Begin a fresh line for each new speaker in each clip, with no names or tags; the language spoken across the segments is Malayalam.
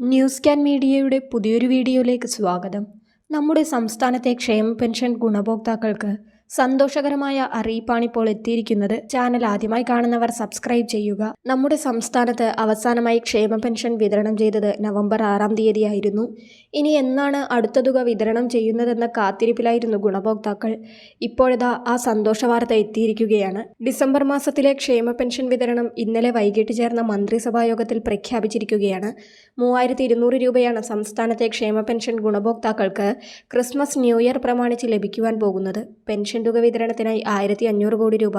ന്യൂസ് ക്യാൻ മീഡിയയുടെ പുതിയൊരു വീഡിയോയിലേക്ക് സ്വാഗതം. നമ്മുടെ സംസ്ഥാനത്തെ ക്ഷേമ പെൻഷൻ ഗുണഭോക്താക്കൾക്ക് സന്തോഷകരമായ അറിയിപ്പാണ് ഇപ്പോൾ എത്തിയിരിക്കുന്നത്. ചാനൽ ആദ്യമായി കാണുന്നവർ സബ്സ്ക്രൈബ് ചെയ്യുക. നമ്മുടെ സംസ്ഥാനത്ത് അവസാനമായി ക്ഷേമ പെൻഷൻ വിതരണം ചെയ്തത് നവംബർ ആറാം തീയതിയായിരുന്നു. ഇനി എന്നാണ് അടുത്ത തുക വിതരണം ചെയ്യുന്നതെന്ന കാത്തിരിപ്പിലായിരുന്നു ഗുണഭോക്താക്കൾ. ഇപ്പോഴതാ ആ സന്തോഷ വാർത്ത എത്തിയിരിക്കുകയാണ്. ഡിസംബർ മാസത്തിലെ ക്ഷേമ പെൻഷൻ വിതരണം ഇന്നലെ വൈകിട്ട് ചേർന്ന മന്ത്രിസഭാ യോഗത്തിൽ പ്രഖ്യാപിച്ചിരിക്കുകയാണ്. മൂവായിരത്തി ഇരുന്നൂറ് രൂപയാണ് സംസ്ഥാനത്തെ ക്ഷേമ പെൻഷൻ ഗുണഭോക്താക്കൾക്ക് ക്രിസ്മസ് ന്യൂ ഇയർ പ്രമാണിച്ച് ലഭിക്കുവാൻ പോകുന്നത്. പെൻഷൻ തുക വിതരണത്തിനായി ആയിരത്തി അഞ്ഞൂറ് കോടി രൂപ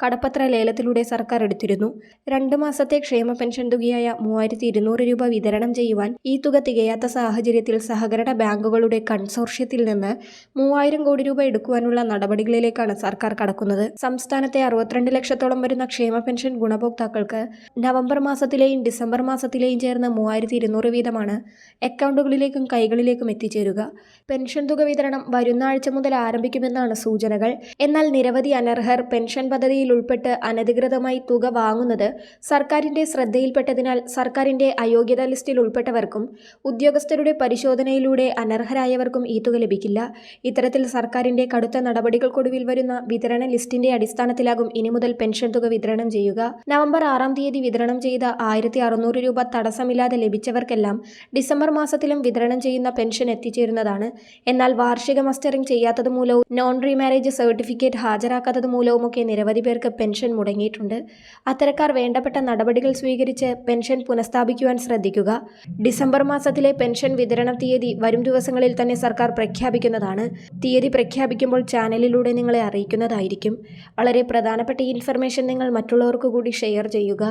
കടപ്പത്ര ലേലത്തിലൂടെ സർക്കാർ എടുത്തിരുന്നു. രണ്ട് മാസത്തെ ക്ഷേമ പെൻഷൻ തുകയായ മൂവായിരത്തി ഇരുന്നൂറ് രൂപ വിതരണം ചെയ്യുവാൻ ഈ തുക തികയാത്ത സാഹചര്യത്തിൽ സഹകരണ ബാങ്കുകളുടെ കൺസോർഷ്യത്തിൽ നിന്ന് മൂവായിരം കോടി രൂപ എടുക്കുവാനുള്ള നടപടികളിലേക്കാണ് സർക്കാർ കടക്കുന്നത്. സംസ്ഥാനത്തെ അറുപത്തിരണ്ട് ലക്ഷത്തോളം വരുന്ന ക്ഷേമ പെൻഷൻ ഗുണഭോക്താക്കൾക്ക് നവംബർ മാസത്തിലെയും ഡിസംബർ മാസത്തിലെയും ചേർന്ന് മൂവായിരത്തി ഇരുന്നൂറ് വീതമാണ് അക്കൗണ്ടുകളിലേക്കും കൈകളിലേക്കും എത്തിച്ചേരുക. പെൻഷൻ തുക വിതരണം വരുന്ന ആഴ്ച മുതൽ ആരംഭിക്കുമെന്നാണ് സൂചനകൾ. എന്നാൽ നിരവധി അനർഹർ പെൻഷൻ പദ്ധതിയിൽ ഉൾപ്പെട്ട് അനധികൃതമായി തുക വാങ്ങുന്നത് സർക്കാരിന്റെ ശ്രദ്ധയിൽപ്പെട്ടതിനാൽ സർക്കാരിന്റെ അയോഗ്യതാ ലിസ്റ്റിൽ ഉൾപ്പെട്ടവർക്കും ഉദ്യോഗസ്ഥരുടെ പരിശോധനയിലൂടെ അനർഹരായവർക്കും ഈ തുക ലഭിക്കില്ല. ഇത്തരത്തിൽ സർക്കാരിന്റെ കടുത്ത നടപടികൾക്കൊടുവിൽ വരുന്ന വിതരണ ലിസ്റ്റിന്റെ അടിസ്ഥാനത്തിലാകും ഇനി മുതൽ പെൻഷൻ തുക വിതരണം ചെയ്യുക. നവംബർ ആറാം തീയതി വിതരണം ചെയ്ത ആയിരത്തി അറുന്നൂറ് രൂപ തടസ്സമില്ലാതെ ലഭിച്ചവർക്കെല്ലാം ഡിസംബർ മാസത്തിലും വിതരണം ചെയ്യുന്ന പെൻഷൻ എത്തിച്ചേരുന്നതാണ്. എന്നാൽ വാർഷിക മസ്റ്ററിംഗ് ചെയ്യാത്തത് മൂലവും നോൺ റീമാരേജ് സർട്ടിഫിക്കറ്റ് ഹാജരാക്കാത്തത് മൂലവുമൊക്കെ നിരവധി പേർക്ക് പെൻഷൻ മുടങ്ങിയിട്ടുണ്ട്. അത്തരക്കാർ വേണ്ടപ്പെട്ട നടപടികൾ സ്വീകരിച്ച് പെൻഷൻ പുനഃസ്ഥാപിക്കുവാൻ ശ്രദ്ധിക്കുക. ഡിസംബർ മാസത്തിലെ പെൻഷൻ വിതരണ തീയതി വരും ദിവസങ്ങളിൽ തന്നെ സർക്കാർ പ്രഖ്യാപിക്കുന്നതാണ്. തീയതി പ്രഖ്യാപിക്കുമ്പോൾ ചാനലിലൂടെ നിങ്ങളെ അറിയിക്കുന്നതായിരിക്കും. വളരെ പ്രധാനപ്പെട്ട ഇൻഫർമേഷൻ നിങ്ങൾ മറ്റുള്ളവർക്ക് കൂടി ഷെയർ ചെയ്യുക.